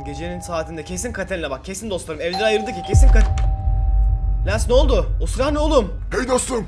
Lan gecenin saatinde kesin Katerina bak kesin dostlarım evleri ayırdı ki kesin Kat... Lens ne oldu? O ne oğlum? Hey dostum.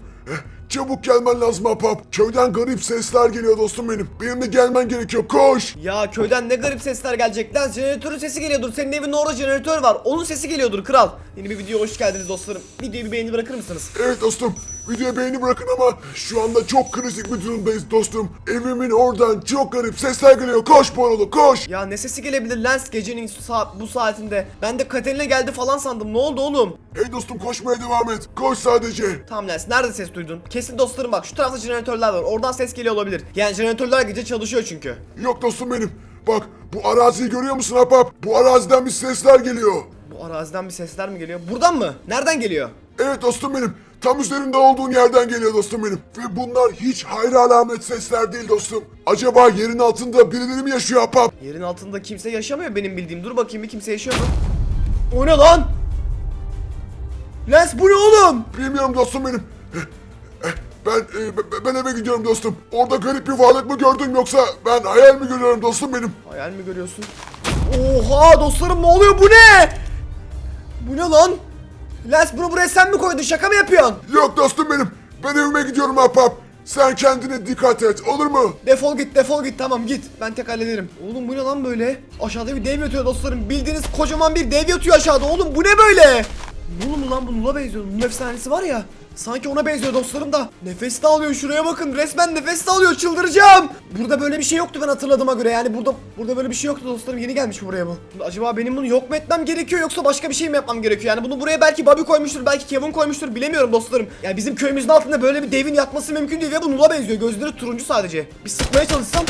Çabuk gelmen lazım Apap. Köyden garip sesler geliyor dostum benim. Benimle gelmen gerekiyor. Koş. Ya köyden ne garip sesler gelecek lan jeneratörün sesi geliyordur senin evinin orada jeneratör var onun sesi geliyordur kral Yeni bir videoya hoş geldiniz dostlarım videoyu bir beğeni bırakır mısınız? Evet dostum. Videoya beğeni bırakın ama şu anda çok kritik bir durumdayız dostum. Evimin oradan çok garip sesler geliyor. Koş Borolu koş. Ya ne sesi gelebilir Lens gecenin sa- bu saatinde ben de Katerina geldi falan sandım ne oldu oğlum? Hey dostum koşmaya devam et. Koş sadece. Tamam Lens nerede ses duydun? Kesin dostlarım bak şu tarafta jeneratörler var oradan ses geliyor olabilir Yani jeneratörler gece çalışıyor çünkü Yok dostum benim. Bak bu araziyi görüyor musun Apap? Bu araziden bir sesler geliyor. Bu araziden bir sesler mi geliyor? Buradan mı? Nereden geliyor? Evet dostum benim. Tam üzerinde olduğun yerden geliyor dostum benim. Ve bunlar hiç hayra alamet sesler değil dostum. Acaba yerin altında birileri mi yaşıyor Apap? Yerin altında kimse yaşamıyor benim bildiğim. Dur bakayım bir kimse yaşıyor mu? O ne lan? Lens bu ne oğlum? Bilmiyorum dostum benim. Eh, Ben e, b- ben eve gidiyorum dostum. Orada garip bir varlık mı gördün yoksa ben hayal mi görüyorum dostum benim? Hayal mi görüyorsun? Oha dostlarım ne oluyor bu ne? Bu ne lan? Lens bunu buraya sen mi koydun şaka mı yapıyorsun? Yok dostum benim. Ben evime gidiyorum Apap. Sen kendine dikkat et olur mu? Defol git defol git tamam git ben tek hallederim. Oğlum bu ne lan böyle? Aşağıda bir dev yatıyor dostlarım bildiğiniz kocaman bir dev yatıyor aşağıda oğlum bu ne böyle? Nulu mu lan bu Nul'a benziyor? Nul efsanesi var ya Sanki ona benziyor dostlarım da. Nefes de alıyor şuraya bakın. Resmen nefes de alıyor çıldıracağım. Burada böyle bir şey yoktu ben hatırladığıma göre. Yani burada burada böyle bir şey yoktu dostlarım. Yeni gelmiş buraya bu Acaba benim bunu yok mu etmem gerekiyor yoksa başka bir şey mi yapmam gerekiyor? Yani bunu buraya belki Bobby koymuştur belki Kevin koymuştur bilemiyorum dostlarım. Yani bizim köyümüzün altında böyle bir devin yatması mümkün değil ve bu Nul'a benziyor. Gözleri turuncu sadece. Bir sıkmaya çalışsam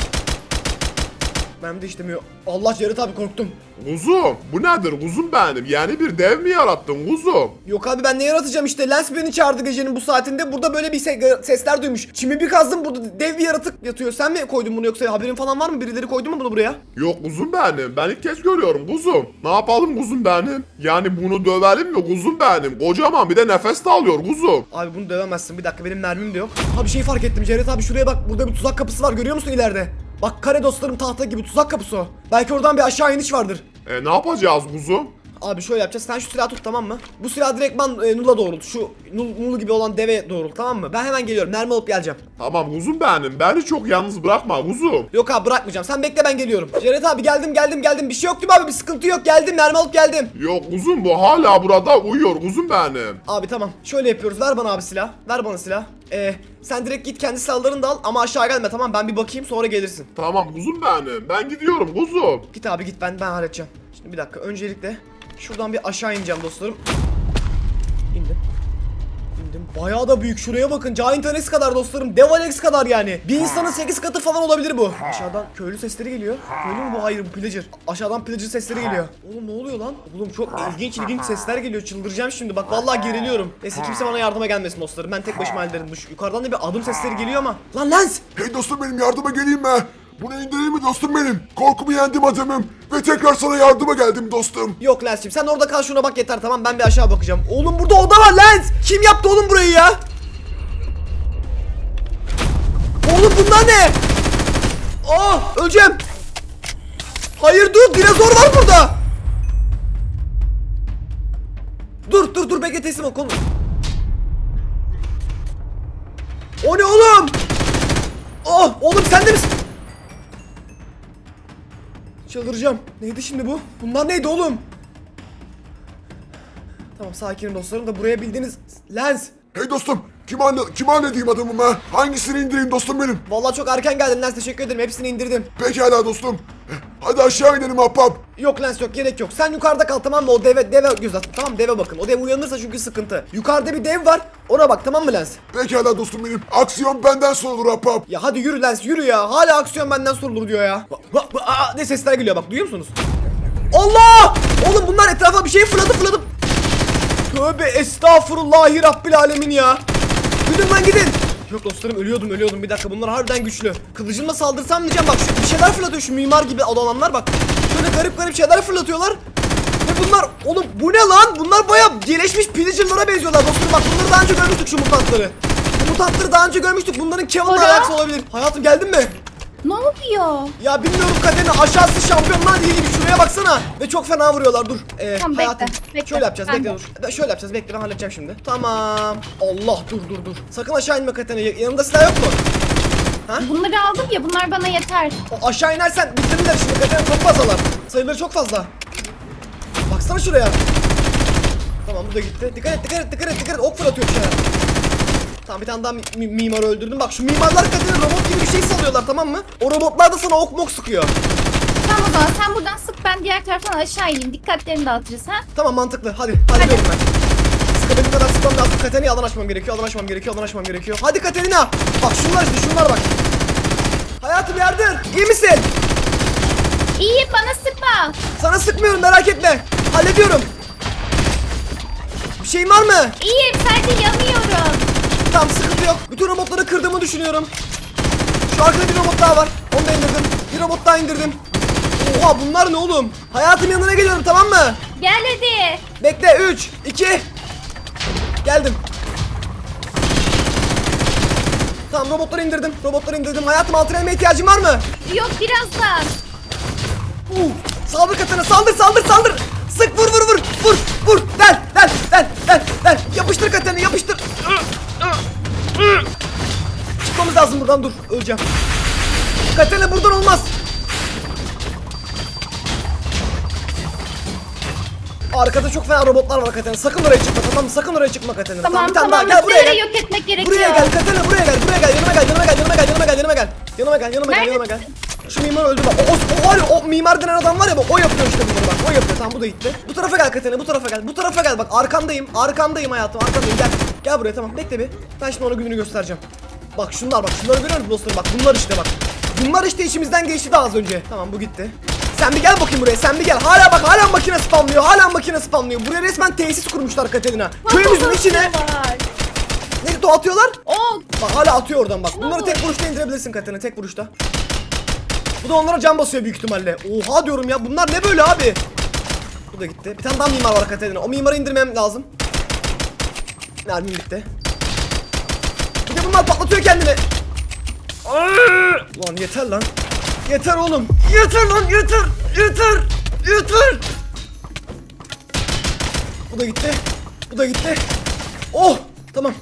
Benim de işlemiyor Allah Cerit abi korktum Kuzum bu nedir kuzum benim? Yeni bir dev mi yarattın kuzum? Yok abi ben ne yaratacağım işte Lens beni çağırdı gecenin bu saatinde burada böyle bir se- sesler duymuş Çimi bir kazdım burada dev bir yaratık yatıyor sen mi koydun bunu yoksa haberin falan var mı birileri koydu mu bunu buraya Yok kuzum benim. Ben ilk kez görüyorum kuzum. Ne yapalım kuzum benim? Yani bunu dövelim mi kuzum benim? Kocaman bir de nefes de alıyor kuzum. Abi bunu dövemezsin bir dakika benim mermim de yok Ha bir şey fark ettim Cerit abi şuraya bak burada bir tuzak kapısı var görüyor musun ileride Bak kare dostlarım tahta gibi tuzak kapısı o Belki oradan bir aşağı iniş vardır E ne yapacağız kuzum? Abi şöyle yapacağız. Sen şu silahı tut tamam mı? Bu silah direktman e, Nul'a doğrult. Şu Nul, Nul gibi olan deve doğrult tamam mı? Ben hemen geliyorum. Mermi alıp geleceğim. Tamam kuzum benim. Beni çok yalnız bırakma kuzum. Yok abi bırakmayacağım. Sen bekle ben geliyorum. Ceret abi geldim geldim geldim. Bir şey yok değil mi abi? Bir sıkıntı yok. Geldim mermi alıp geldim. Yok kuzum bu hala burada uyuyor kuzum benim. Abi tamam. Şöyle yapıyoruz. Ver bana abi silah. Ver bana silah. Ee, sen direkt git kendi silahlarını da al ama aşağı gelme tamam Ben bir bakayım sonra gelirsin. Tamam kuzum benim. Ben gidiyorum kuzum. Git abi git ben ben halledeceğim. Şimdi bir dakika. Öncelikle şuradan bir aşağı ineceğim dostlarım. İndim. İndim. Bayağı da büyük. Şuraya bakın. Giant Alex kadar dostlarım. Dev Alex kadar yani. Bir insanın 8 katı falan olabilir bu. Aşağıdan köylü sesleri geliyor. Köylü mü bu? Hayır bu pillager. Aşağıdan pillager sesleri geliyor. Oğlum ne oluyor lan? Oğlum çok ilginç ilginç sesler geliyor. Çıldıracağım şimdi. Bak vallahi geriliyorum. Neyse kimse bana yardıma gelmesin dostlarım. Ben tek başıma hallederim. Bu- Yukarıdan da bir adım sesleri geliyor ama. Lan Lens! Hey dostum benim yardıma geleyim mi? Bunu indireyim mi dostum benim? Korkumu yendim adamım. Ve tekrar sana yardıma geldim dostum. Yok Lens'cim sen orada kal şuna bak yeter tamam ben bir aşağı bakacağım. Oğlum burada oda var Lens. Kim yaptı oğlum burayı ya? Oğlum bunlar ne? Ah öleceğim. Hayır dur dinozor var burada. Dur dur dur bekle teslim ol konu. O ne oğlum? Oh oğlum sen de misin? Çıldıracağım. Neydi şimdi bu? Bunlar neydi oğlum? Tamam sakinim dostlarım da buraya bildiğiniz lens. Hey dostum kim anne kim halledeyim adamım ha? Hangisini indireyim dostum benim? Vallahi çok erken geldin lens teşekkür ederim hepsini indirdim. Pekala dostum. Hadi aşağı inelim ahbap. Yok lens yok gerek yok. Sen yukarıda kal tamam mı? O deve deve göz at. Tamam deve bakın. O dev uyanırsa çünkü sıkıntı. Yukarıda bir dev var. Ona bak tamam mı lens? Pekala dostum benim. Aksiyon benden sonra olur ahbap. Ya hadi yürü lens yürü ya. Hala aksiyon benden sorulur diyor ya. Bak, aa, ne sesler geliyor bak duyuyor musunuz? Allah! Oğlum bunlar etrafa bir şey fırladı fırladı. Tövbe estağfurullahi rabbil alemin ya. Gidin lan gidin. Yok dostlarım ölüyordum ölüyordum bir dakika bunlar harbiden güçlü. Kılıcımla saldırsam diyeceğim bak şu bir şeyler fırlatıyor şu mimar gibi olanlar bak. Şöyle garip garip şeyler fırlatıyorlar. Ve bunlar oğlum bu ne lan? Bunlar baya gelişmiş pillager'lara benziyorlar dostlarım bak bunları daha önce görmüştük şu mutantları. Bu mutantları daha önce görmüştük bunların Kevin'la Alo? alakası olabilir. Hayatım geldin mi? Ne oluyor? Ya bilmiyorum Katerina aşağısı şampiyonlar ligi gibi şuraya baksana. Ve çok fena vuruyorlar dur. Ee, Tamam, bekle, hayatım. bekle. Şöyle yapacağız Ben bekle de. dur. Ben Şöyle yapacağız bekle ben halledeceğim şimdi. Tamam. Allah dur dur dur. Sakın aşağı inme Katerina. Ya- Yanında silah yok mu? Bunları aldım ya bunlar bana yeter. O aşağı inersen bitirirler şimdi Katerina çok fazlalar. Sayıları çok fazla. Baksana şuraya. Tamam bu da gitti. Dikkat et dikkat et dikkat et dikkat et. Ok fırlatıyor bir şeyler. Tamam bir tane daha mi- mi- mimarı öldürdüm. Bak şu mimarlar Katerina robot gibi bir şey salıyorlar tamam mı? O robotlar da sana ok mok sıkıyor. Tamam o zaman sen buradan sık ben diğer taraftan aşağı ineyim. Dikkatlerini dağıtacağız ha. Tamam mantıklı. Hadi. Hadi ben. Sıkabildiğim kadar sıkmam lazım. Katerina'ya alan açmam gerekiyor. Alan açmam gerekiyor. Alan açmam gerekiyor. Hadi Katerina. Bak şunlar işte şunlar bak. Hayatım yardım. İyi misin? İyiyim bana sıkma. Sana sıkmıyorum merak etme. Hallediyorum. Bir şeyin var mı? İyiyim sadece yanıyorum. Tamam sıkıntı yok. Bütün robotları kırdığımı düşünüyorum. Şu arkada bir robot daha var. Onu da indirdim. Bir robot daha indirdim. Oha bunlar ne oğlum? Hayatım yanına geliyorum tamam mı? Gel hadi. Bekle 3 2 Geldim. Tamam robotları indirdim. Robotları indirdim. Hayatım altına elime ihtiyacın var mı? Yok birazdan. Uh, saldır katana saldır saldır saldır. Sık vur vur vur vur vur. Del del del del del. Yapıştır katanı yapıştır. Çıkmamız lazım buradan dur. Öleceğim. Katana buradan olmaz. Arkada çok fena robotlar var Katana. Sakın oraya çıkma tamam mı? Sakın oraya çıkma Katana. Tamam bir tane tamam. daha gel buraya gel. yok etmek gerekiyor. Buraya gel Katana buraya gel. Buraya gel yanıma gel yanıma gel yanıma gel yanıma gel yanıma gel. Yanıma gel yanıma gel yanıma gel. Şu mimar öldü bak o, o, o o mimar denen adam var ya bak o yapıyor işte bunları bak. O yapıyor. Tamam bu da gitti. Bu tarafa gel Katana bu tarafa gel bu tarafa gel. Bak arkandayım arkandayım hayatım arkandayım. Gel gel buraya tamam. Bekle bir. Ben şimdi ona gününü göstereceğim. Bak şunlar bak şunları görüyor musun dostlarım? Bak bunlar işte bak. Bunlar işte içimizden geçti daha az önce. Tamam bu gitti sen bir gel bakayım buraya sen bir gel hala bak hala makine spamlıyor hala makine spamlıyor buraya resmen tesis kurmuşlar Katerina köyümüzün içine ne atıyorlar Ok. Bak hala atıyor oradan bak. Bunları tek vuruşta indirebilirsin Katerina tek vuruşta. Bu da onlara can basıyor büyük ihtimalle. Oha diyorum ya bunlar ne böyle abi? Bu da gitti. Bir tane daha mimar var Katerina. O mimarı indirmem lazım. Mermim bitti. Bir de bunlar patlatıyor kendini. Lan yeter lan. Yeter oğlum. Yeter lan yeter. Yeter. Yeter. Bu da gitti. Bu da gitti. Oh tamam.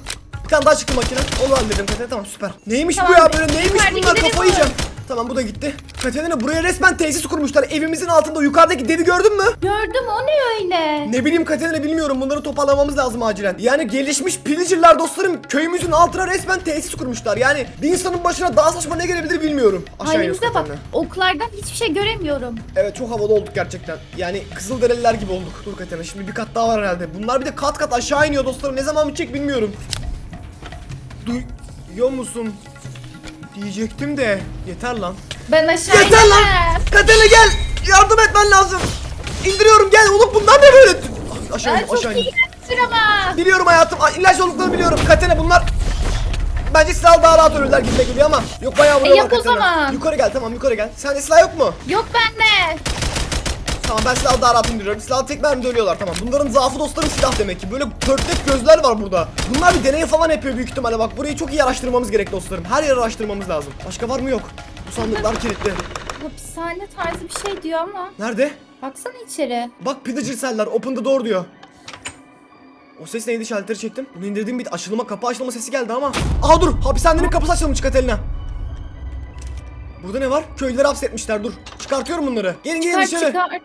Bir tane daha çıktı makine. Onu halledim tamam süper. Neymiş bu Tamam, ya böyle neymiş bunlar kafayı bul. yiyeceğim. Tamam bu da gitti. Katerina buraya resmen tesis kurmuşlar. Evimizin altında yukarıdaki devi gördün mü? Gördüm o ne öyle? Ne bileyim Katerina bilmiyorum bunları toparlamamız lazım acilen. Yani gelişmiş pillager'lar dostlarım köyümüzün altına resmen tesis kurmuşlar. Yani bir insanın başına daha saçma ne gelebilir bilmiyorum. Aşağı iniyoruz Halimize bak. Katerina. Oklardan hiçbir şey göremiyorum. Evet çok havalı olduk gerçekten. Yani Kızılderililer gibi olduk. Dur Katerina şimdi bir kat daha var herhalde. Bunlar bir de kat kat aşağı iniyor dostlarım. Ne zaman bitecek bilmiyorum. Duyuyor musun? Diyecektim de yeter lan. Ben aşağı Yeter lan! inemem. Katerina gel! Yardım etmen lazım. İndiriyorum gel oğlum bunlar ne böyle? Ah, Aşağı Ben in, aşağı çok in. iyi ama. Biliyorum hayatım. Ay, ilaç olduklarını biliyorum. Katerina bunlar Bence silah daha rahat ölürler gibi geliyor ama Yok bayağı vuruyorlar yap o Katerina. zaman. Yukarı gel tamam yukarı gel Sende silah yok mu? Yok bende. Tamam ben silahı daha rahat indiriyorum Silahı tek mermide ölüyorlar tamam. Bunların zaafı dostlarım silah demek ki. Böyle pörtlek gözler var burada. Bunlar bir deney falan yapıyor büyük ihtimalle. Bak burayı çok iyi araştırmamız gerek dostlarım. Her yeri araştırmamız lazım. Başka var mı? Yok. Bu sandıklar kilitli. Hapishane tarzı bir şey diyor ama. Nerede? Baksana içeri. Bak pillager seller open the door diyor. O ses neydi? Şalteri çektim. Bunu indirdiğim bir açılma kapı açılma sesi geldi ama. Aha dur. Hapishanenin kapısı açılmış. Katelina. Burada ne var? Köylüleri hapsetmişler dur. Çıkartıyorum bunları. Gelin gelin dışarı. çıkar.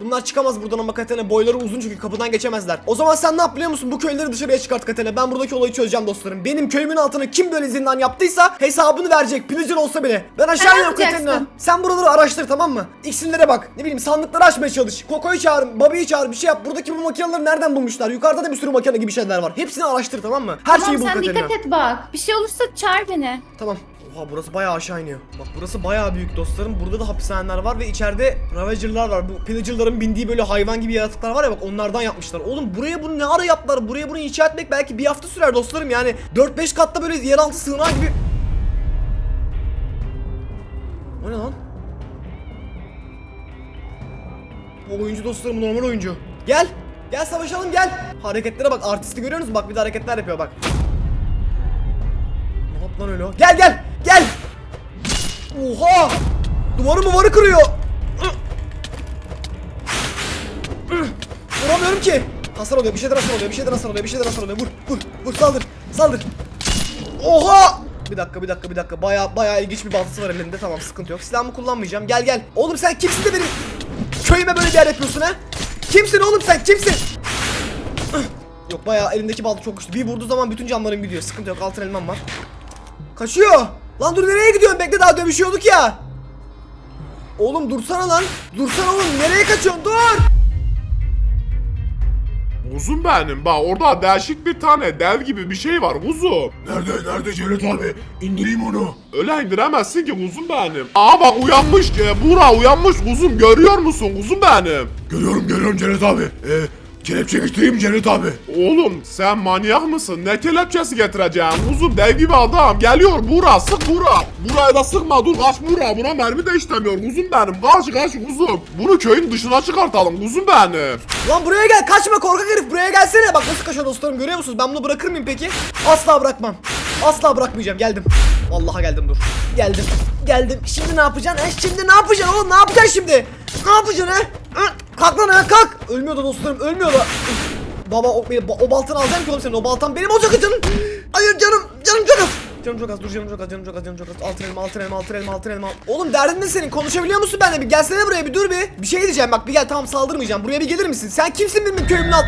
Bunlar çıkamaz buradan ama Katerina boyları uzun çünkü kapıdan geçemezler. O zaman sen ne yap biliyor musun? Bu köyleri dışarıya çıkart Katerina. Ben buradaki olayı çözeceğim dostlarım. Benim köyümün altına kim böyle zindan yaptıysa hesabını verecek. Pillager olsa bile. Ben aşağı Sen iniyorum. Katerina. Sen buraları araştır tamam mı? İksinlere bak. Ne bileyim sandıkları açmaya çalış. Koko'yu çağır, Bobby'yi çağır bir şey yap. Buradaki bu makineleri nereden bulmuşlar? Yukarıda da bir sürü makine gibi şeyler var. Hepsini araştır tamam mı? Her Tamam şeyi bul sen Katerina. dikkat et bak. Bir şey olursa çağır beni. Tamam. Oha burası bayağı aşağı iniyor. Bak burası bayağı büyük dostlarım. Burada da hapishaneler var ve içeride Ravager'lar var. Bu pillager'ların bindiği böyle hayvan gibi yaratıklar var ya bak onlardan yapmışlar. Oğlum buraya bunu ne ara yaptılar? Buraya bunu inşa etmek belki bir hafta sürer dostlarım. Yani 4-5 katta böyle yeraltı sığınağı gibi. O ne lan? Bu oyuncu dostlarım normal oyuncu. Gel. Gel savaşalım gel. Hareketlere bak artisti görüyor musun? Bak bir de hareketler yapıyor bak. Ne yaptı lan öyle o? Gel gel gel. Oha! Duvarı muvarı kırıyor. Vuramıyorum ki. Hasar oluyor, bir şeyden hasar oluyor, bir şeyden hasar oluyor, bir şeyden hasar oluyor. Vur, vur, vur, saldır, saldır. Oha! Bir dakika, bir dakika, bir dakika. Baya baya ilginç bir baltası var elinde. Tamam, sıkıntı yok. Silahımı kullanmayacağım. Gel gel. Oğlum sen kimsin de benim köyüme böyle bir yer yapıyorsun ha? Kimsin oğlum sen? Kimsin? Yok bayağı elindeki balta çok güçlü. Bir vurduğu zaman bütün canlarım gidiyor. Sıkıntı yok. Altın elmam var. Kaçıyor. Lan dur nereye gidiyorsun? Bekle daha dövüşüyorduk ya. Oğlum dursana lan. Dursana oğlum. Nereye kaçıyorsun? Dur. Kuzum benim bak orada değişik bir tane dev gibi bir şey var kuzum. Nerede nerede Cevdet abi? İndireyim onu. Öyle indiremezsin ki kuzum benim. Aa bak uyanmış. E, Bura uyanmış kuzum görüyor musun kuzum benim? Görüyorum görüyorum Cevdet abi. Ee, kelepçe getireyim Cevdet abi. Oğlum sen manyak mısın? Ne kelepçesi getireceğim? Kuzum dev gibi adam. Geliyor bura sık bura. Buraya da sıkma dur kaç bura. Buna mermi de istemiyor kuzum benim. Kaç kaç kuzum. Bunu köyün dışına çıkartalım kuzum benim. Lan buraya gel. Kaçma korkak herif. Buraya gelsene. Bak nasıl kaçıyor dostlarım. Görüyor musunuz? Ben bunu bırakır mıyım peki? Asla bırakmam. Asla bırakmayacağım. Geldim. Vallahi geldim dur. Geldim. Geldim. Şimdi ne yapacaksın? He? Şimdi ne yapacaksın oğlum? Ne yapacaksın şimdi? Ne yapacaksın he? Kalk lan ha kalk. Ölmüyor da dostlarım. Ölmüyor da. Baba o, o baltanı alacağım ki oğlum senin. O baltan benim olacak canım. Hayır canım. Canım çok az. Canım çok az. Dur canım çok az. Canım çok az. Canım çok az. Altın elma, altın elma, altın elma, altın elma. Oğlum derdin ne senin? Konuşabiliyor musun benimle? Bir gelsene buraya bir dur bir. Bir şey diyeceğim bak bir gel tamam saldırmayacağım. Buraya bir gelir misin? Sen kimsin benim köyümün alt...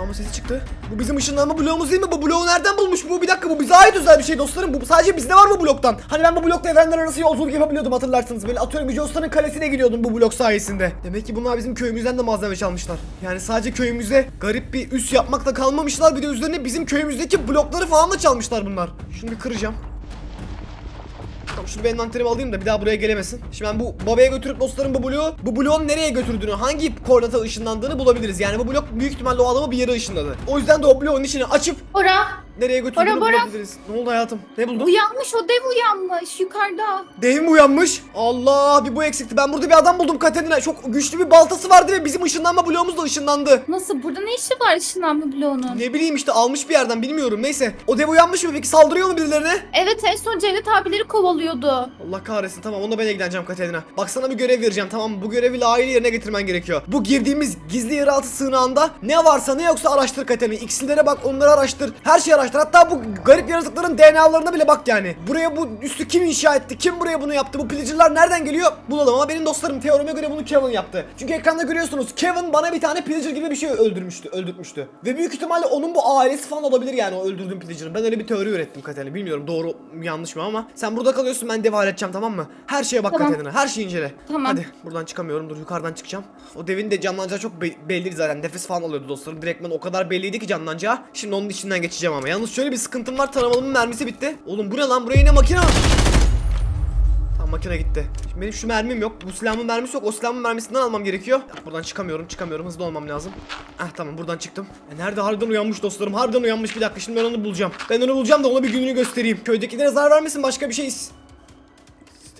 Işınlanma sesi çıktı. Bu bizim ışınlanma bloğumuz değil mi? Bu bloğu nereden bulmuş bu? Bir dakika bu bize ait özel bir şey dostlarım. Bu sadece bizde var bu bloktan. Hani ben bu blokta evrenler arası yolculuk yapabiliyordum hatırlarsınız. Böyle atıyorum Yüce Usta'nın kalesine gidiyordum bu blok sayesinde. Demek ki bunlar bizim köyümüzden de malzeme çalmışlar. Yani sadece köyümüze garip bir üs yapmakla kalmamışlar. Bir de üzerine bizim köyümüzdeki blokları falan da çalmışlar bunlar. Şunu bir kıracağım. Tamam şunu bir envanterime alayım da bir daha buraya gelemesin. Şimdi ben bu babaya götürüp dostlarım bu bloğu, bu bloğun nereye götürdüğünü, hangi koordinata ışınlandığını bulabiliriz. Yani bu blok büyük ihtimalle o adamı bir yere ışınladı. O yüzden de o bloğun içini açıp Bora nereye götürdüğünü Bora, Bora. bulabiliriz. Ne oldu hayatım? Ne buldun? uyanmış o dev uyanmış yukarıda. Dev mi uyanmış? Allah bir bu eksikti. Ben burada bir adam buldum Katerina. Çok güçlü bir baltası vardı ve bizim ışınlanma bloğumuz da ışınlandı. Nasıl burada ne işi var ışınlanma bloğunun? Ne bileyim işte almış bir yerden bilmiyorum. Neyse. O dev uyanmış mı peki? Saldırıyor mu birilerine? Evet en son Cevdet abileri kovalıyordu. Allah kahretsin tamam onda ben ilgileneceğim Katerina. Bak sana bir görev vereceğim tamam mı? Bu görevi layığıyla yerine getirmen gerekiyor. Bu girdiğimiz gizli yeraltı sığınağında ne varsa ne yoksa araştır Katerina. X'lere bak onları araştır. Her şeyi araştır. Hatta bu garip yaratıkların DNA'larına bile bak yani. Buraya bu üstü kim inşa etti? Kim buraya bunu yaptı? Bu pillager'lar nereden geliyor? Bulalım ama benim dostlarım teorime göre bunu Kevin yaptı. Çünkü ekranda görüyorsunuz Kevin bana bir tane pillager gibi bir şey öldürmüştü, öldürtmüştü. Ve büyük ihtimalle onun bu ailesi falan olabilir yani o öldürdüğüm pillager'ın. Ben öyle bir teori ürettim Katerina. Bilmiyorum doğru mu yanlış mı ama sen burada kalıyorsun ben dev halledeceğim tamam mı? Her şeye bak Tamam. Katerina. Her şeyi incele. Tamam. Hadi buradan çıkamıyorum. Dur yukarıdan çıkacağım. O devin de canlanacağı çok be- belliydi zaten. Nefes falan alıyordu dostlarım. Direktmen o kadar belliydi ki canlanacağı. Şimdi onun içinden geçeceğim ama. Yalnız şöyle bir sıkıntım var. Taramalımın mermisi bitti. Oğlum bu ne lan? Buraya yine makine var. Tamam makine gitti. Şimdi benim şu mermim yok. Bu silahımın mermisi yok. O silahımın mermisinden almam gerekiyor. Buradan çıkamıyorum. Çıkamıyorum. Hızlı olmam lazım. Ah tamam buradan çıktım. E, nerede harbiden uyanmış dostlarım? Harbiden uyanmış. Bir dakika şimdi ben onu bulacağım. Ben onu bulacağım da ona bir gününü göstereyim. Köydekilere zarar vermesin. Başka bir şey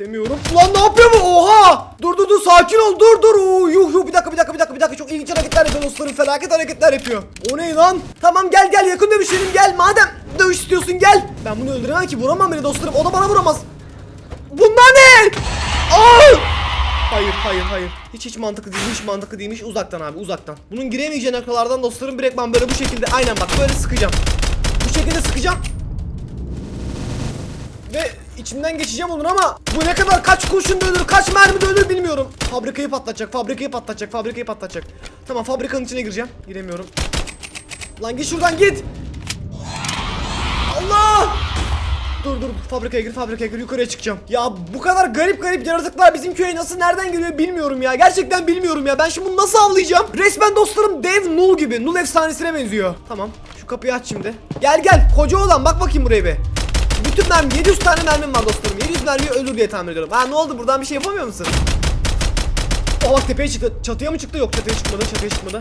İstemiyorum. Ulan ne yapıyor bu? Oha! Dur dur dur sakin ol. Dur dur. Oo, yuh yuh bir dakika bir dakika bir dakika bir dakika. Çok ilginç hareketler yapıyor dostlarım. Felaket hareketler yapıyor. O ne lan? Tamam gel gel yakın dövüşelim gel. Madem dövüş istiyorsun gel. Ben bunu öldüremem ki. Vuramam beni dostlarım. O da bana vuramaz. Bunlar ne? Aa! Hayır hayır hayır. Hiç hiç mantıklı değil, hiç mantıklı değilmiş. Uzaktan abi uzaktan. Bunun giremeyeceği noktalardan dostlarım direkt ben böyle bu şekilde aynen bak böyle sıkacağım. Bu şekilde sıkacağım. Ve içinden geçeceğim onun ama bu ne kadar kaç kurşun ölür, kaç mermi ölür bilmiyorum. Fabrikayı patlatacak, fabrikayı patlatacak, fabrikayı patlatacak. Tamam fabrikanın içine gireceğim. Giremiyorum. Lan git şuradan git. Allah! Dur dur. fabrikaya gir fabrikaya gir yukarıya çıkacağım. Ya bu kadar garip garip yaratıklar bizim köye nasıl nereden geliyor bilmiyorum ya. Gerçekten bilmiyorum ya. Ben şimdi bunu nasıl avlayacağım? Resmen dostlarım dev Null gibi. Null efsanesine benziyor. Tamam. Şu kapıyı aç şimdi. Gel gel. Koca olan bak bakayım buraya bir. Bütün mermi 700 tane mermim var dostlarım. 700 mermiyi ölür diye tahmin ediyorum. Ha ne oldu buradan bir şey yapamıyor musun? Oh bak tepeye çıktı. Çatıya mı çıktı? Yok çatıya çıkmadı. Çatıya çıkmadı.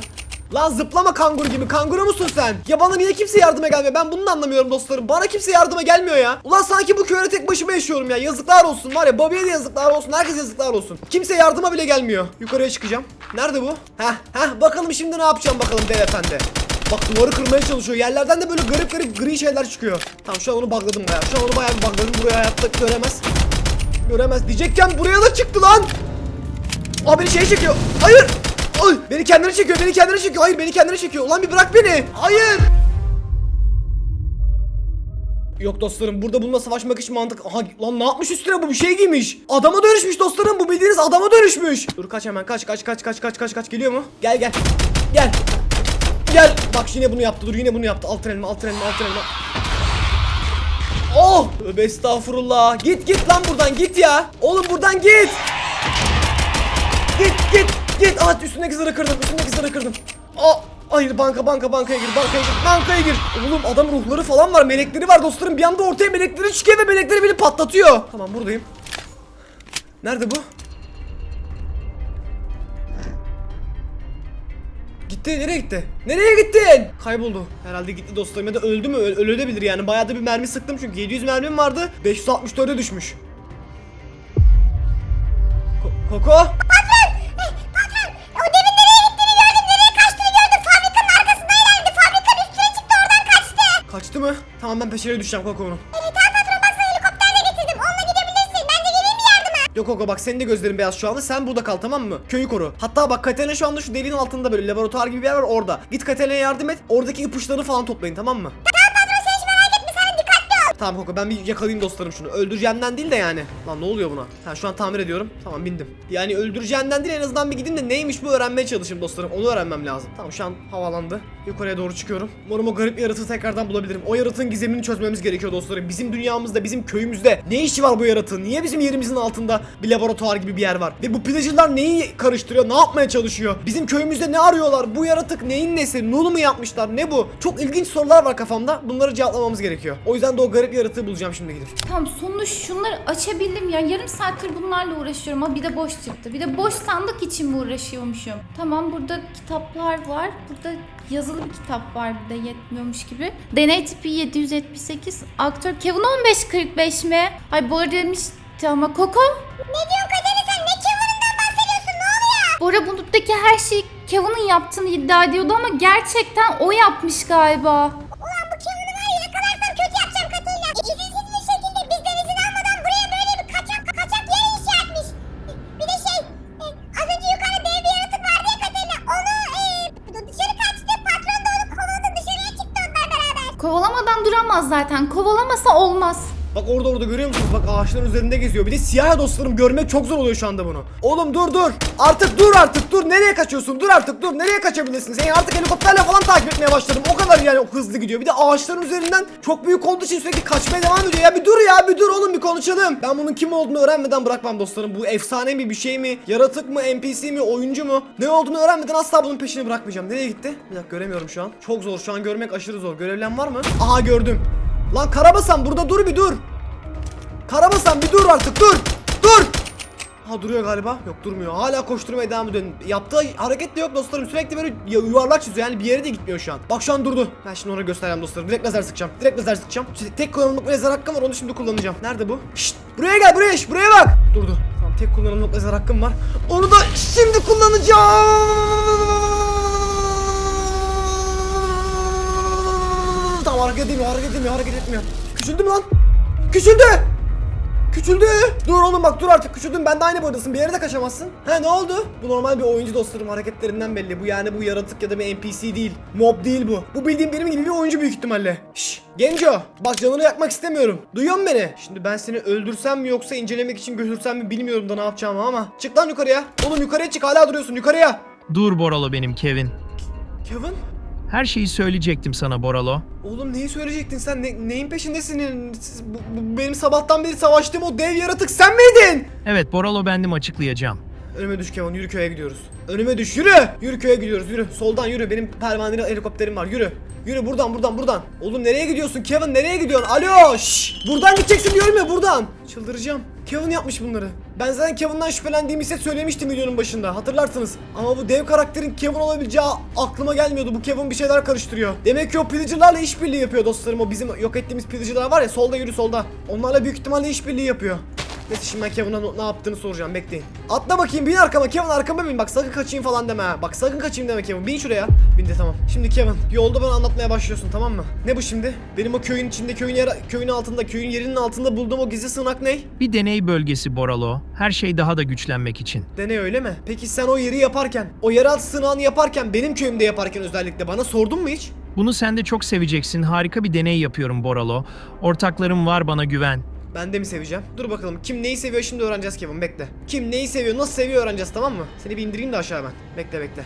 Lan zıplama kanguru gibi. Kanguru musun sen? Ya bana niye kimse yardıma gelmiyor? Ben bunu da anlamıyorum dostlarım. Bana kimse yardıma gelmiyor ya. Ulan sanki bu köyde tek başıma yaşıyorum ya. Yazıklar olsun var ya. Bobby'ye de yazıklar olsun. Herkes yazıklar olsun. Kimse yardıma bile gelmiyor. Yukarıya çıkacağım. Nerede bu? Heh heh bakalım şimdi ne yapacağım bakalım dev efendi. Bak duvarı kırmaya çalışıyor. Yerlerden de böyle garip garip gri şeyler çıkıyor. Tamam şu an onu bugladım bayağı. Şu an onu bayağı bir. Buraya hayatta göremez. Göremez diyecekken buraya da çıktı lan. Aa beni şey çekiyor. Hayır. Ay, beni kendine çekiyor. Beni kendine çekiyor. Hayır beni kendine çekiyor. Ulan bir bırak beni. Hayır. Yok dostlarım burada bununla savaşmak hiç mantık. Aha lan ne yapmış üstüne bu bir şey giymiş. Adama dönüşmüş dostlarım bu bildiğiniz adama dönüşmüş. Dur kaç hemen kaç kaç kaç kaç kaç kaç kaç geliyor mu? Gel gel. Gel. Gel. Bak yine bunu yaptı dur yine bunu yaptı. Altın elma altın elma altın elma. Oh! Tövbe estağfurullah. Git git lan buradan git ya. Oğlum buradan git. Git git git. Aa üstündeki zırhı kırdım. Üstündeki zırhı kırdım. Aa Hayır banka banka bankaya gir bankaya gir bankaya gir Oğlum adam ruhları falan var melekleri var dostlarım bir anda ortaya melekleri çıkıyor ve melekleri beni patlatıyor Tamam buradayım Nerede bu? Gitti nereye gitti? Nereye gittin? Kayboldu. Herhalde gitti dostlarım ya da öldü mü? Öl ölebilir yani. Bayağı da bir mermi sıktım çünkü 700 mermim vardı. 564'e düşmüş. Ko- Koko? O demin nereye gittiğini gördüm, nereye kaçtığını gördüm. Fabrikanın arkasında ilerledi. Fabrikanın üstüne çıktı, oradan kaçtı. Kaçtı mı? Tamam ben peşine düşeceğim Koko'nun. Yok Koko bak senin de gözlerin beyaz şu anda sen burada kal tamam mı? Köyü koru. Hatta bak Katerina şu anda şu deliğin altında böyle laboratuvar gibi bir yer var orada. Git Katerina'ya yardım et. Oradaki ipuçlarını falan toplayın tamam mı? Tamam patron sen hiç merak etme. Sen dikkatli ol. Tamam Koko ben bir yakalayayım dostlarım şunu. Öldüreceğimden değil de yani. Lan ne oluyor buna? Ha şu an tamir ediyorum. Tamam bindim. Yani öldüreceğimden değil en azından bir gideyim de neymiş bu öğrenmeye çalışayım dostlarım. Onu öğrenmem lazım. Tamam şu an havalandı. Yukarıya doğru çıkıyorum. Umarım o garip yaratığı tekrardan bulabilirim. O yaratığın gizemini çözmemiz gerekiyor dostlarım. Bizim dünyamızda, bizim köyümüzde ne işi var bu yaratığın? Niye bizim yerimizin altında bir laboratuvar gibi bir yer var? Ve bu pillager'lar neyi karıştırıyor? Ne yapmaya çalışıyor? Bizim köyümüzde ne arıyorlar? Bu yaratık neyin nesi? Nulu mu yapmışlar? Ne bu? Çok ilginç sorular var kafamda. Bunları cevaplamamız gerekiyor. O yüzden de o garip yaratığı bulacağım şimdi gidip. Tamam sonunda şunları açabildim ya. Yarım saattir bunlarla uğraşıyorum ama bir de boş çıktı. Bir de boş sandık için mi uğraşıyormuşum? Tamam burada kitaplar var. Burada yazılı bir kitap var bir de yetmiyormuş gibi. Deney tipi 778. Aktör Kevin 1545 mi? Ay bu arada demiş ama Koko. Ne diyorsun Katerina sen? Ne Kevin'inden bahsediyorsun? Ne oluyor? Bora buradaki her şeyi Kevin'in yaptığını iddia ediyordu ama gerçekten o yapmış galiba. Kovalamadan duramaz zaten. Kovalamasa olmaz. Bak orada orada görüyor musunuz? Bak ağaçların üzerinde geziyor. Bir de siyah ya dostlarım görmek çok zor oluyor şu anda bunu. Oğlum dur dur. Artık dur artık dur. Nereye kaçıyorsun? Dur artık dur. Nereye kaçabilirsin? Seni artık helikopterle falan takip etmeye başladım. O kadar yani hızlı gidiyor. Bir de ağaçların üzerinden çok büyük olduğu için sürekli kaçmaya devam ediyor. Ya bir dur ya bir dur oğlum bir konuşalım. Ben bunun kim olduğunu öğrenmeden bırakmam dostlarım. Bu efsane mi bir şey mi? Yaratık mı? NPC mi? Oyuncu mu? Ne olduğunu öğrenmeden asla bunun peşini bırakmayacağım. Nereye gitti? Bir dakika göremiyorum şu an. Çok zor. Şu an görmek aşırı zor. Görebilen var mı? Aha gördüm. Lan Karabasan burada dur bir dur. Karabasan bir dur artık dur. Dur. Ha duruyor galiba. Yok durmuyor. Hala koşturmaya devam ediyor. Yaptığı hareket de yok dostlarım. Sürekli böyle yu- yuvarlak çiziyor. Yani bir yere de gitmiyor şu an. Bak şu an durdu. Ben şimdi ona göstereceğim dostlarım. Direkt lazer sıkacağım. Direkt lazer sıkacağım. Tek kullanımlık lazer hakkım var. Onu şimdi kullanacağım. Nerede bu? Şşt. Buraya gel buraya. şşt, buraya bak. Durdu. Tamam tek kullanımlık lazer hakkım var. Onu da şimdi kullanacağım. Tamam hareket edemiyor. Hareket edemiyor. Hareket etmiyor. Küçüldü mü lan? Küçüldü. Küçüldü. Dur oğlum bak dur artık küçüldün. Ben de aynı boydasın. Bir yere de kaçamazsın. He ne oldu? Bu normal bir oyuncu dostlarım hareketlerinden belli. Bu yani bu yaratık ya da bir NPC değil. Mob değil bu. Bu bildiğim benim gibi bir oyuncu büyük ihtimalle. Şş. Genco bak canını yakmak istemiyorum. Duyuyor musun beni? Şimdi ben seni öldürsem mi yoksa incelemek için götürsem mi bilmiyorum da ne yapacağımı ama. Çık lan yukarıya. Oğlum yukarıya çık hala duruyorsun yukarıya. Dur Boralo benim Kevin. Kevin? Her şeyi söyleyecektim sana Boralo. Oğlum neyi söyleyecektin sen? Ne- neyin peşindesin? Siz- bu- bu- benim sabahtan beri savaştığım o dev yaratık sen miydin? Evet Boralo bendim açıklayacağım. Önüme düş Kevin yürü köye gidiyoruz. Önüme düş yürü. Yürü köye gidiyoruz yürü. Soldan yürü benim pervaneli helikopterim var yürü. Yürü buradan buradan buradan. Oğlum nereye gidiyorsun Kevin nereye gidiyorsun? Alo şşş. Buradan gideceksin diyorum ya buradan. Çıldıracağım. Kevin yapmış bunları. Ben zaten Kevin'dan şüphelendiğimi size söylemiştim videonun başında hatırlarsınız. Ama bu dev karakterin Kevin olabileceği aklıma gelmiyordu. Bu Kevin bir şeyler karıştırıyor. Demek ki o pillager'larla işbirliği yapıyor dostlarım. O bizim yok ettiğimiz pillager'lar var ya solda yürü solda. Onlarla büyük ihtimalle işbirliği yapıyor. Neyse şimdi ben Kevin'a ne yaptığını soracağım bekleyin. Atla bakayım bin arkama Kevin arkama bin bak sakın kaçayım falan deme ha. Bak sakın kaçayım deme Kevin bin şuraya. Bindi tamam. Şimdi Kevin yolda bana anlatmaya başlıyorsun tamam mı? Ne bu şimdi? Benim o köyün içinde köyün yer, köyün altında köyün yerinin altında bulduğum o gizli sığınak ne? Bir deney bölgesi Boralo. Her şey daha da güçlenmek için. Dene öyle mi? Peki sen o yeri yaparken, o yeraltı sığınağını yaparken, benim köyümde yaparken özellikle bana sordun mu hiç? Bunu sen de çok seveceksin. Harika bir deney yapıyorum Boralo. Ortaklarım var bana güven. Ben de mi seveceğim? Dur bakalım kim neyi seviyor şimdi öğreneceğiz Kevin bekle. Kim neyi seviyor nasıl seviyor öğreneceğiz tamam mı? Seni bir indireyim de aşağı ben. Bekle bekle.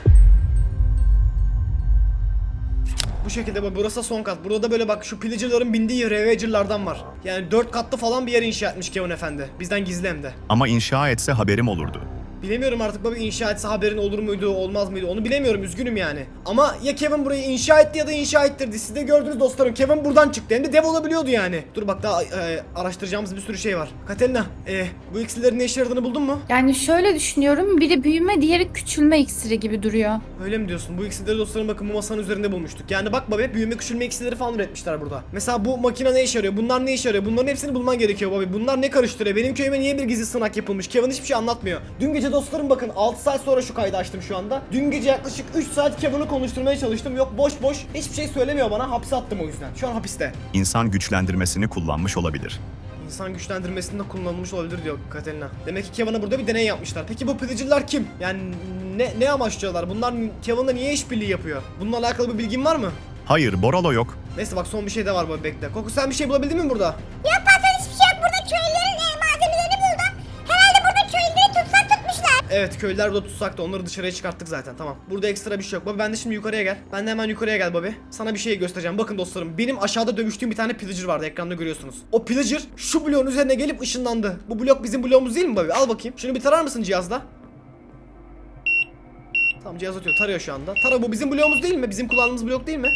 Bu şekilde bak burası son kat. Burada da böyle bak şu pillager'ların bindiği Ravager'lardan var. Yani dört katlı falan bir yer inşa etmiş Kevin efendi. Bizden gizli hem de. Ama inşa etse haberim olurdu. Bilemiyorum artık baba inşa etse haberin olur muydu olmaz mıydı onu bilemiyorum üzgünüm yani. Ama ya Kevin burayı inşa etti ya da inşa ettirdi. Siz de gördünüz dostlarım Kevin buradan çıktı hem de dev olabiliyordu yani. Dur bak daha e, araştıracağımız bir sürü şey var. Katerina e, bu iksirlerin ne işe yaradığını buldun mu? Yani şöyle düşünüyorum. Biri büyüme, diğeri küçülme iksiri gibi duruyor. Öyle mi diyorsun? Bu iksirleri dostlarım bakın bu masanın üzerinde bulmuştuk. Yani bak baba büyüme küçülme iksirleri falan üretmişler burada. Mesela bu makine ne işe yarıyor? Bunlar ne işe yarıyor? Bunların hepsini bulman gerekiyor baba. Bunlar ne karıştırıyor? Benim köyüme niye bir gizli sınak yapılmış? Kevin hiçbir şey anlatmıyor. Dün gece dostlarım bakın 6 saat sonra şu kaydı açtım şu anda. Dün gece yaklaşık 3 saat Kevin'i konuşturmaya çalıştım. Yok boş boş. Hiçbir şey söylemiyor bana. Hapse attım o yüzden. Şu an hapiste. İnsan güçlendirmesini kullanmış olabilir. İnsan güçlendirmesinde kullanılmış olabilir diyor Katerina. Demek ki Kevin'a burada bir deney yapmışlar. Peki bu pillager'lar kim? Yani ne ne amaçlıyorlar? Bunlar Kevin'la niye işbirliği yapıyor? Bununla alakalı bir bilgin var mı? Hayır, Boralo yok. Neyse bak son bir şey de var baba bekle. Koku sen bir şey bulabildin mi burada? Yok patron hiçbir şey yok. Burada köylülerin Evet köylüler burada tutsak da onları dışarıya çıkarttık zaten tamam. Burada ekstra bir şey yok. Baba ben de şimdi yukarıya gel. Ben de hemen yukarıya gel babi. Sana bir şey göstereceğim. Bakın dostlarım benim aşağıda dövüştüğüm bir tane pillager vardı ekranda görüyorsunuz. O pillager şu bloğun üzerine gelip ışınlandı. Bu blok bizim bloğumuz değil mi babi? Al bakayım. Şunu bir tarar mısın cihazla? Tamam cihaz atıyor. Tarıyor şu anda. Tara bu bizim bloğumuz değil mi? Bizim kullandığımız blok değil mi?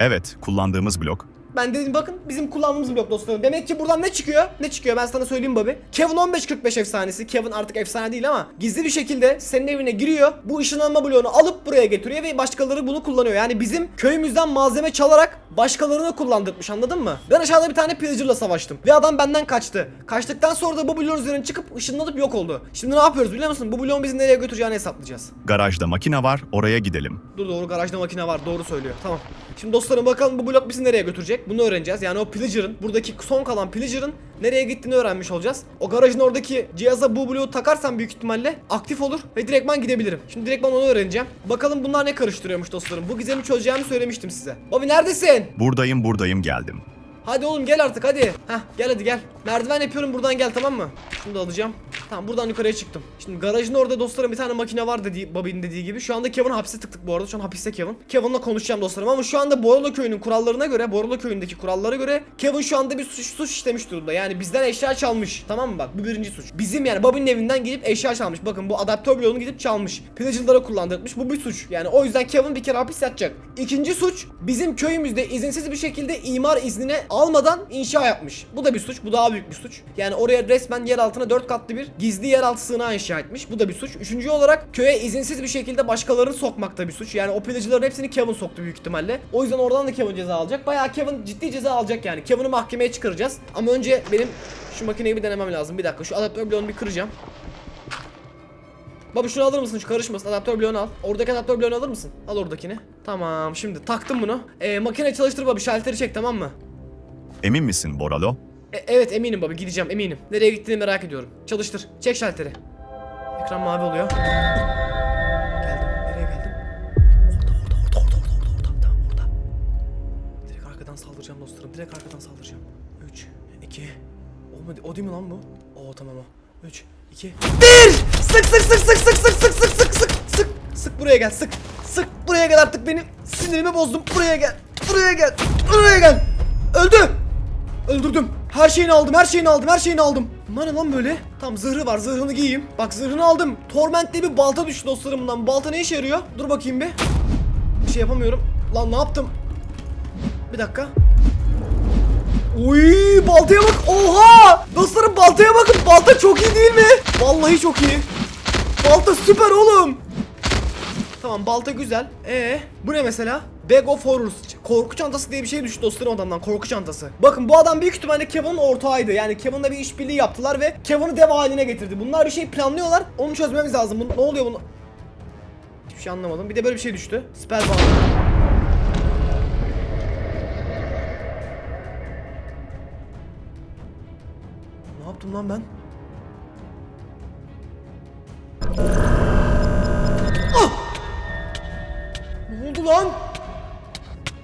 Evet, kullandığımız blok. Ben dedim bakın bizim kullandığımız blok dostlarım. Demek ki buradan ne çıkıyor? Ne çıkıyor ben sana söyleyeyim babi. Kevin 1545 efsanesi. Kevin artık efsane değil ama gizli bir şekilde senin evine giriyor. Bu ışınlanma bloğunu alıp buraya getiriyor ve başkaları bunu kullanıyor. Yani bizim köyümüzden malzeme çalarak başkalarına kullandırmış anladın mı? Ben aşağıda bir tane pillager'la savaştım. Ve adam benden kaçtı. Kaçtıktan sonra da bu bloğun üzerine çıkıp ışınlanıp yok oldu. Şimdi ne yapıyoruz biliyor musun? Bu bloğun bizi nereye götüreceğini hesaplayacağız. Garajda makine var, oraya gidelim. Dur doğru garajda makine var doğru söylüyor. Tamam. Şimdi dostlarım bakalım bu blok bizi nereye götürecek? Bunu öğreneceğiz. Yani o pillager'ın buradaki son kalan pillager'ın nereye gittiğini öğrenmiş olacağız. O garajın oradaki cihaza bu bloğu takarsam büyük ihtimalle aktif olur ve direktman gidebilirim. Şimdi direktman onu öğreneceğim. Bakalım bunlar ne karıştırıyormuş dostlarım. Bu gizemi çözeceğimi söylemiştim size. Bobby neredesin? Buradayım, buradayım geldim. Hadi oğlum gel artık hadi. Heh gel hadi gel. Merdiven yapıyorum buradan gel tamam mı? Şunu da alacağım. Tamam buradan yukarıya çıktım. Şimdi garajın orada dostlarım bir tane makine var dediği Bobby'nin dediği gibi. Şu anda Kevin hapse tıktık bu arada. Şu an hapiste Kevin. Kevin'la konuşacağım dostlarım ama şu anda Borolo köyünün kurallarına göre, Borolo köyündeki kurallara göre Kevin şu anda bir suç, suç işlemiş durumda. Yani bizden eşya çalmış. Tamam mı bak bu birinci suç. Bizim yani Bobby'nin evinden gidip eşya çalmış. Bakın bu adaptör bloğunu gidip çalmış. Pillager'lara kullandırmış. Bu bir suç. Yani o yüzden Kevin bir kere hapis yatacak. İkinci suç bizim köyümüzde izinsiz bir şekilde imar iznini almadan inşa yapmış. Bu da bir suç. Bu daha büyük bir suç. Yani oraya resmen yer altına 4 katlı bir gizli yeraltı sığınağı inşa etmiş. Bu da bir suç. Üçüncü olarak köye izinsiz bir şekilde başkalarını sokmak da bir suç. Yani o pillager'ların hepsini Kevin soktu büyük ihtimalle. O yüzden oradan da Kevin ceza alacak. Bayağı Kevin ciddi ceza alacak yani. Kevin'i mahkemeye çıkaracağız. Ama önce benim şu makineyi bir denemem lazım. Bir dakika şu adaptör bloğunu bir kıracağım. Baba şunu alır mısın? Şu karışmasın. Adaptör bloğunu al. Oradaki adaptör bloğunu alır mısın? Al oradakini. Tamam. Şimdi taktım bunu. Ee, makine çalıştır baba. Şalteri çek tamam mı? Emin misin Boralo? E- evet eminim baba. Gideceğim eminim. Nereye gittiğini merak ediyorum. Çalıştır. Çek şalteri. Ekran mavi oluyor. Nereye geldim? Orada orada orada orada orada orada orada. Tamam orada. Direkt arkadan saldıracağım dostlarım. Direkt arkadan saldıracağım. 3 2 Olmadı. O değil mi lan bu? Oo tamam o. 3 2 1 Sık sık sık sık sık sık sık sık sık sık sık sık buraya gel sık sık buraya gel artık benim sinirimi bozdum buraya gel buraya gel buraya gel öldü öldürdüm her şeyini aldım her şeyini aldım her şeyini aldım bunlar ne lan böyle tam zırhı var zırhını giyeyim bak zırhını aldım torment bir balta düştü dostlarımdan balta ne işe yarıyor dur bakayım bir bir şey yapamıyorum lan ne yaptım bir dakika Uy baltaya bak. Oha! Dostlarım baltaya bakın. Balta çok iyi değil mi? Vallahi çok iyi. Balta süper oğlum. Tamam balta güzel. Ee, bu ne mesela? Bag of Horrors. Korku çantası diye bir şey düştü dostlarım adamdan korku çantası. Bakın bu adam büyük ihtimalle Kevin'in ortağıydı. Yani Kevin'la bir işbirliği yaptılar ve Kevin'i dev haline getirdi. Bunlar bir şey planlıyorlar. Onu çözmemiz lazım. Bu, ne oluyor bunu? Hiçbir şey anlamadım. Bir de böyle bir şey düştü. Spellbound. Ne yaptım lan ben? Ne oldu lan?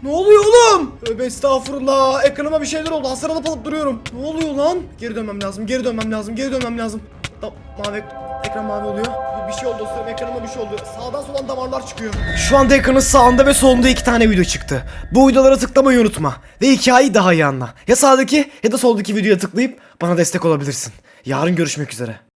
Ne oluyor oğlum? Tövbe estağfurullah. Ekranıma bir şeyler oldu. Hasar alıp alıp duruyorum. Ne oluyor lan? Geri dönmem lazım. Geri dönmem lazım. Geri dönmem lazım. Tam mavi ekran mavi oluyor. Bir şey oldu dostlarım. Ekranıma bir şey oldu. Sağdan soldan damarlar çıkıyor. Şu anda ekranın sağında ve solunda iki tane video çıktı. Bu videolara tıklamayı unutma. Ve hikayeyi daha iyi anla. Ya sağdaki ya da soldaki videoya tıklayıp bana destek olabilirsin. Yarın görüşmek üzere.